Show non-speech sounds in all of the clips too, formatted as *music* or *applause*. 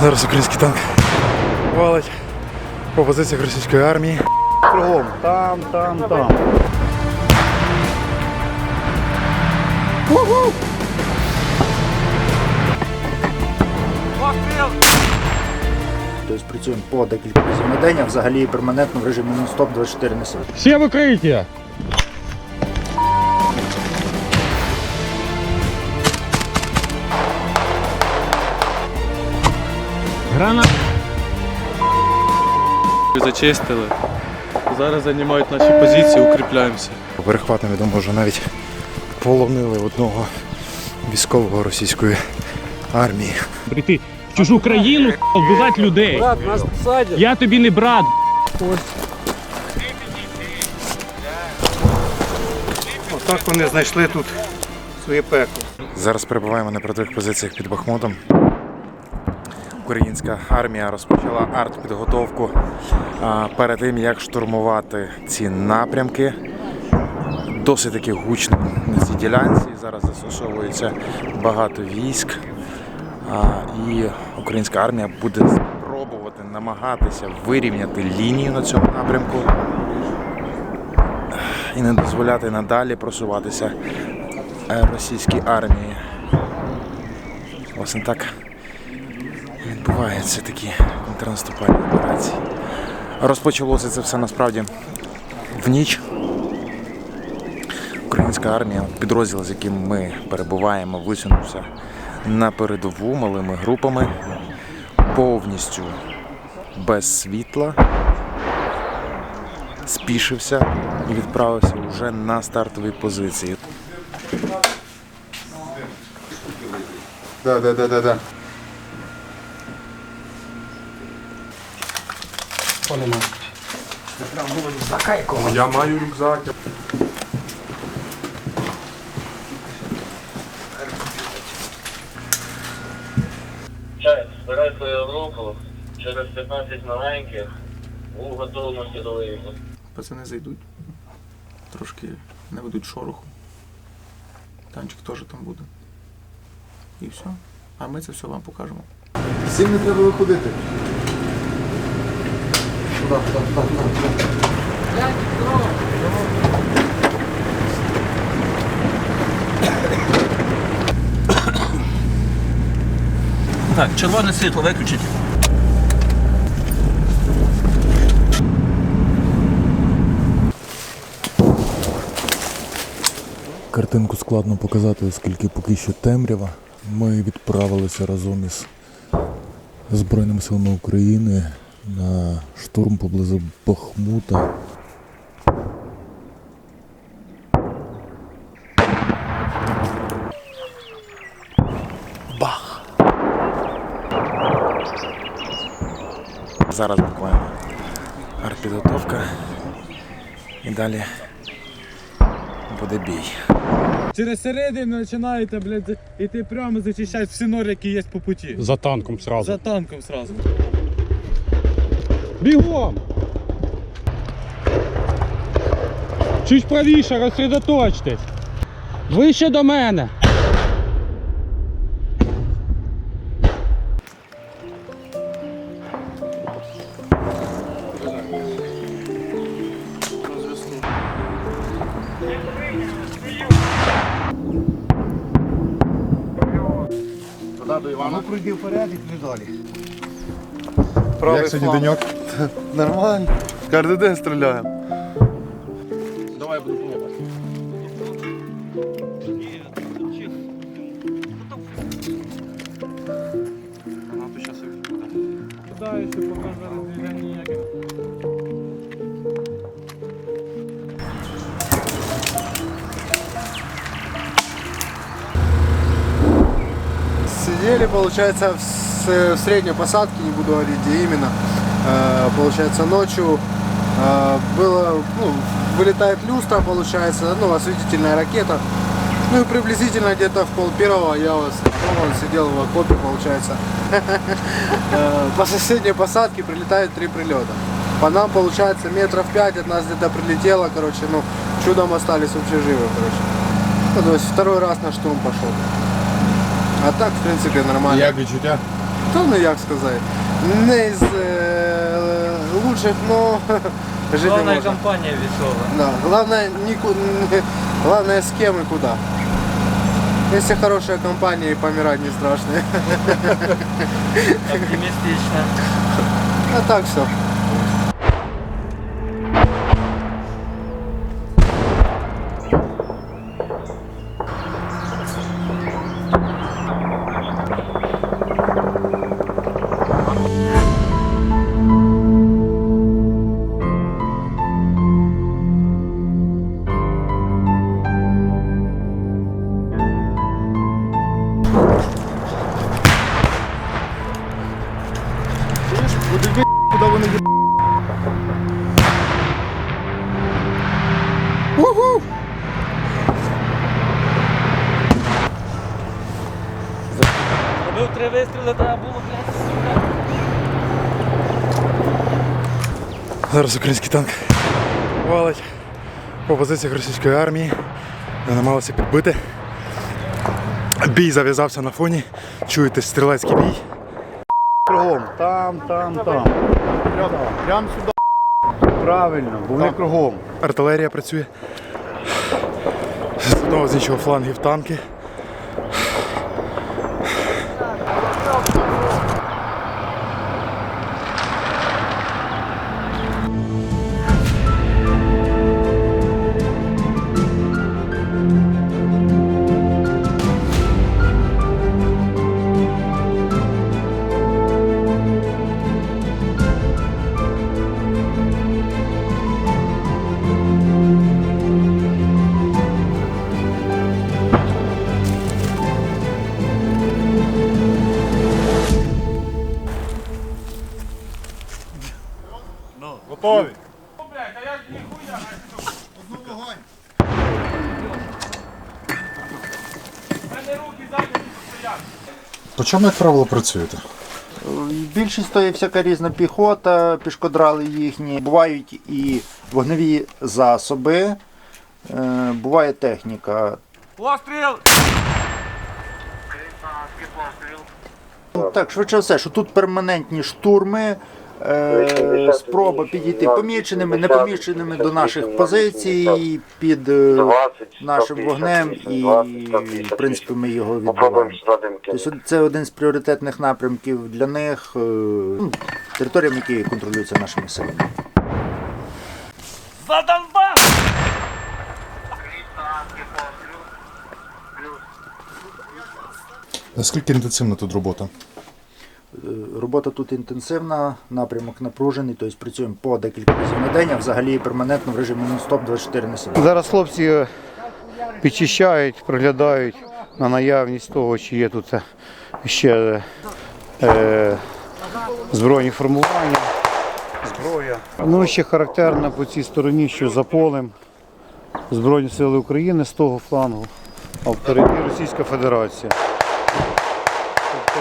Зараз український танк валить по позиціях російської армії. Кругом. Там, там, там. Тобто працюємо по декілька разів на день, а взагалі перманентно в режимі нон-стоп 24 на 7. Все в укриття! Гранат. Зачистили. Зараз займають наші позиції, укріпляємося. Перехватом відомо, що навіть полонили одного військового російської армії. Прийти в чужу країну, вбивати людей. Брат, нас посадять. Я тобі не брат. Отак вони знайшли тут своє пекло. Зараз перебуваємо на передових позиціях під Бахмутом. Українська армія розпочала артпідготовку перед тим, як штурмувати ці напрямки. Досить таки гучно на цій ділянці. Зараз застосовується багато військ. І українська армія буде спробувати намагатися вирівняти лінію на цьому напрямку і не дозволяти надалі просуватися е, російській армії. Власне так відбуваються такі контрнаступальні операції. Розпочалося це все насправді в ніч. Українська армія, підрозділ, з яким ми перебуваємо, висунувся на передову малими групами, повністю без світла, спішився і відправився вже на стартові позиції. Да, да, да, да, да. Я маю рюкзак. Чай, збирай свою групу, через 15 маленьких, у готовності до виїзду. Пацани зайдуть. Трошки наведуть шороху. Танчик теж там буде. І все. А ми це все вам покажемо. Всім не треба виходити. Так, червоне світло виключіть. Картинку складно показати, оскільки поки що темрява. Ми відправилися разом із Збройними силами України на штурм поблизу Бахмута. Зараз буквально артпідготовка. І далі буде бій. Через середину починаєте, блядь, іти прямо зачищати всі нори, які є по путі. За танком сразу. За танком сразу. Бігом! Чуть правіше, розсредоточтесь. Вище до мене. Ну пройди вперед і туди далі. Як сьогодні деньок? Нормально. Кожен день стріляємо. Сидели, получается, в, средней посадке, не буду говорить, где именно. Э, получается, ночью э, было, ну, вылетает люстра, получается, ну, осветительная ракета. Ну и приблизительно где-то в пол первого я вот сидел в окопе, получается. *laughs* Э, По соседней посадке прилетает три прилета. По нам, получается, метров пять от нас где-то прилетело, короче, ну, чудом остались вообще живы, короче. Ну, то есть второй раз на штурм пошел. А так, в принципе, нормально. Як відчуття? Та ну як сказати. Не з е, лучших, но *laughs* жити Главная можна. компания веселая. Да, главное, нику- *laughs* главное с кем и куда. Если хорошая компания, и помирать не страшно. *laughs* Оптимистично. А так все. Зараз український танк валить по позиціях російської армії. Ми намагалися підбити. Бій зав'язався на фоні. Чуєте стрілецький бій. Кругом. Там, там, там. Прямо сюди. Правильно, бо вони кругом. Артилерія працює. З одного з іншого флангів танки. По чому, як правило, працюєте? Більшість то є всяка різна піхота, пішкодрали їхні. Бувають і вогневі засоби, е, буває техніка. Постріл! Так, швидше все, що тут перманентні штурми, спроба підійти поміченими, непоміченими до наших позицій під е, нашим вогнем, і в принципі ми його відбуваємо. Тобто це один з пріоритетних напрямків для них, е, ну, територіям, які контролюються нашими силами. За Донбас! Наскільки інтенсивна тут робота? Е, Робота тут інтенсивна, напрямок напружений, тобто працюємо по декілька разів на день, а взагалі перманентно в режимі нон-стоп 24 на 7. Зараз хлопці підчищають, приглядають на наявність того, чи є тут ще е, збройні формування, зброя. Ну, ще характерно по цій стороні, що за полем Збройні сили України з того флангу, а впереді Російська Федерація.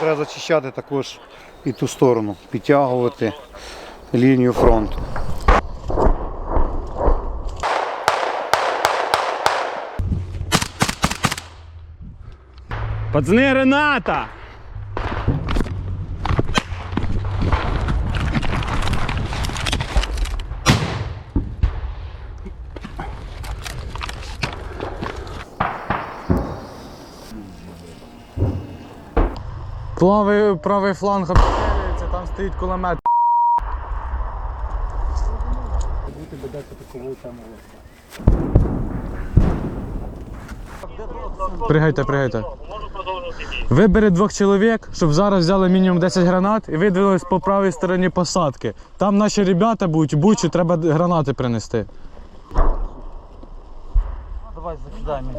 Треба зачищати також і ту сторону, підтягувати лінію фронту. Пацани, Рената! Правий, правий фланг обстрілюється, там стоїть кулемет. Пригайте, пригайте. Вибери двох чоловік, щоб зараз взяли мінімум 10 гранат і видвинулись по правій стороні посадки. Там наші ребята будуть, бучу треба гранати принести. Давай, закидай мені.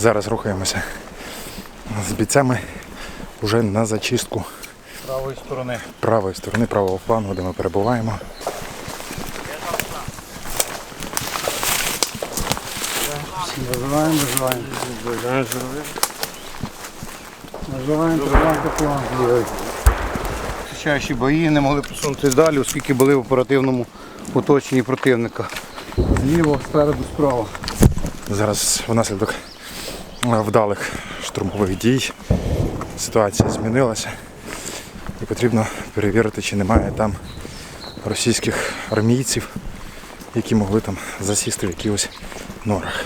Зараз рухаємося з бійцями вже на зачистку Правої сторони. правої сторони, правого флангу, де ми перебуваємо. Виживаємо, виживаємо. Виживаємо, тримаємо план. Зустрічаючі бої не могли посунутися далі, оскільки були в оперативному оточенні противника. Зліва, спереду, справа. Зараз внаслідок вдалих штурмових дій ситуація змінилася і потрібно перевірити, чи немає там російських армійців, які могли там засісти в якихось норах.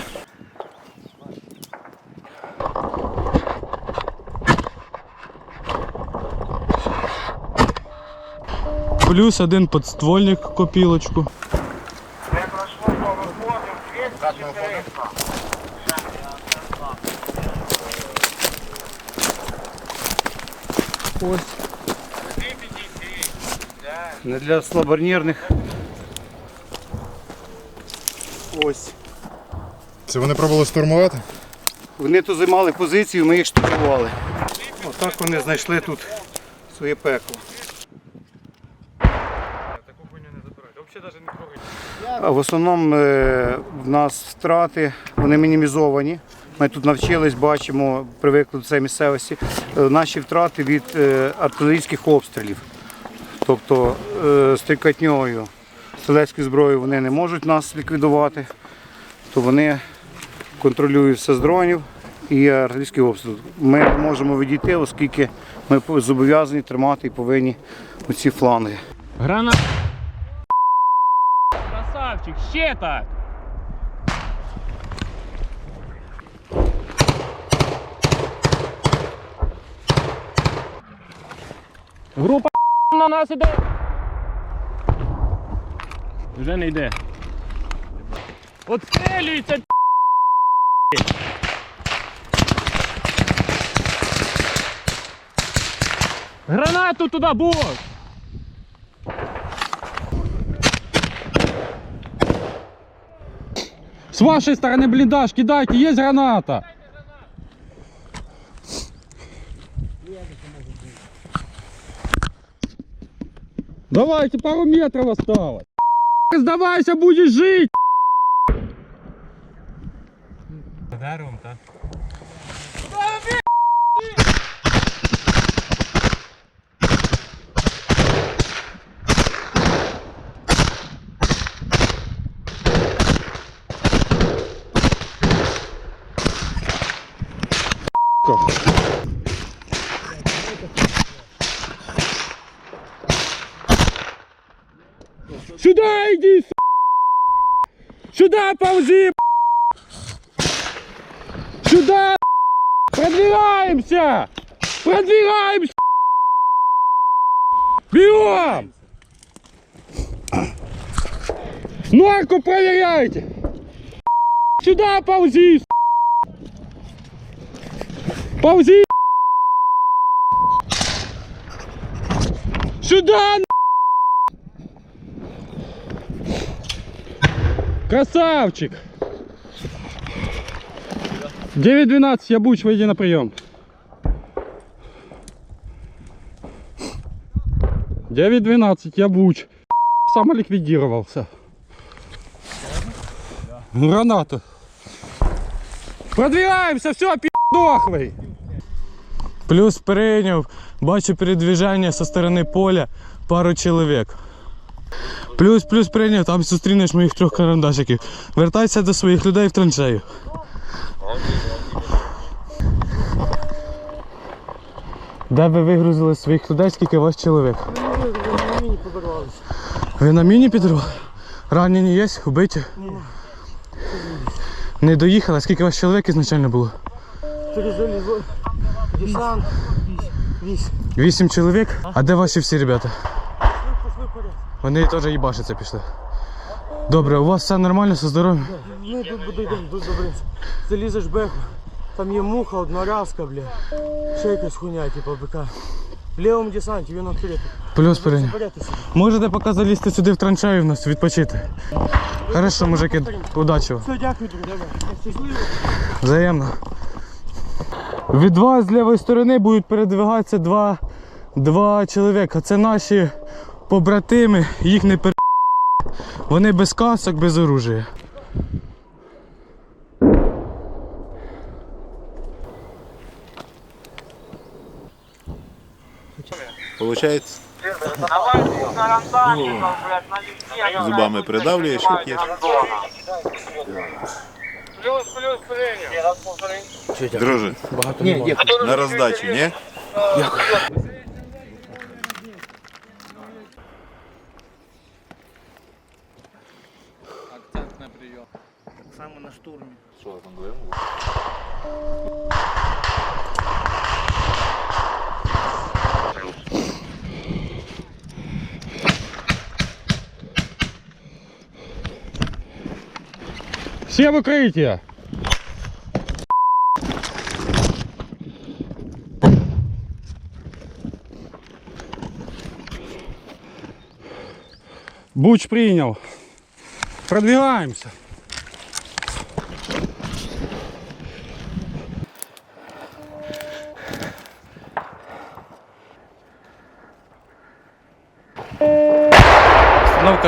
Плюс один подствольник копілочку. Не для слабонервних. Ось. Це вони пробували штурмувати? Вони тут займали позицію, ми їх штурмували. Отак вони знайшли тут своє пекло. А в основному е, в нас втрати, вони мінімізовані. Ми тут навчились, бачимо, привикли до цієї місцевості. Е, Наші втрати від е, артилерійських обстрілів. Тобто е, стрікатньою, стрілецькою зброєю вони не можуть нас ліквідувати, то вони контролюють все з дронів і артилерійський обстріл. Ми не можемо відійти, оскільки ми зобов'язані тримати і повинні оці фланги. Гранат. Красавчик, ще так. Група *laughs* на нас іде. Вже не йде. Отстрілюється. Гранату туди, бос! С вашей стороны блиндаж, кидайте, есть граната. Давайте, пару метров осталось. Сдавайся, будешь жить. Деревом, так? Сюда иди. Сюда ползи, Сюда! Продвигаемся! Продвигаемся! Берем! Норку проверяйте! Сюда ползи! Ползи! Сюда! Красавчик! 9-12, я буч, выйди на прием. 9-12, я буч. Самоликвидировался. Гранату. Продвигаемся, все, пи***дохлый. Плюс прийняв, бачу передвіження зі сторони поля пару чоловік. Плюс, плюс прийняв, там зустрінеш моїх трьох карандашиків. Вертайся до своїх людей в траншею. Де ви вигрузили своїх людей, скільки у вас чоловік? На міні підірвалися. Ви на міні підірвали? Ранені є? Убиті? Не доїхали? Скільки у вас чоловік ізначально було? Вісім чоловік? А де ваші всі ребята? Вони теж їбашиться пішли. Добре, у вас все нормально зі здоров'ям? Ми тут дійдемо до добриці. Залізеш беху, там є муха, одноразка, бля. Ще якась хуйня, типу бика. В лівому десанті він відкритий. Плюс. Заберете. Можете поки залізти сюди в траншею в нас відпочити. Хорошо, мужики, удачі вам. Все, дякую, друг, давай. Щасливо. Взаємно. Від вас з лівої сторони будуть передвигатися два, два чоловіка. Це наші побратими, їх не пер... Вони без касок, без оружия. Получается? Зубами придавлюєш, як є. Друже, на роздачу, ні? Всі в укриття! Буч прийняв. Продвигаємося.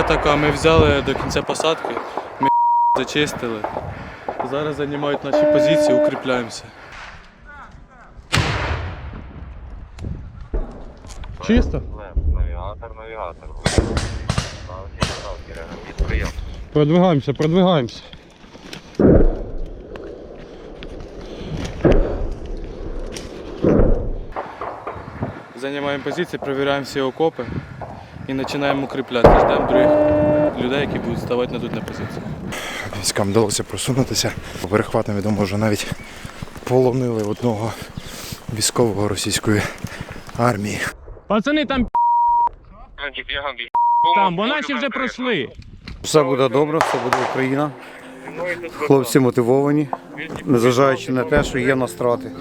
Така, ми взяли до кінця посадки, ми *laughs* зачистили. Зараз займають наші позиції, укріпляємося. Чисто? Навігатор, навігатор. Продвигаємося, продвигаємося. Займаємо позиції, перевіряємо всі окопи і починаємо укріплятися. Ждемо других людей, які будуть ставати на тут на позиції. Військам вдалося просунутися. Перехватом відомо, що навіть полонили одного військового російської армії. Пацани там там, бо наші вже пройшли. Все буде добре, все буде Україна. Хлопці мотивовані, незважаючи на те, що є на страти.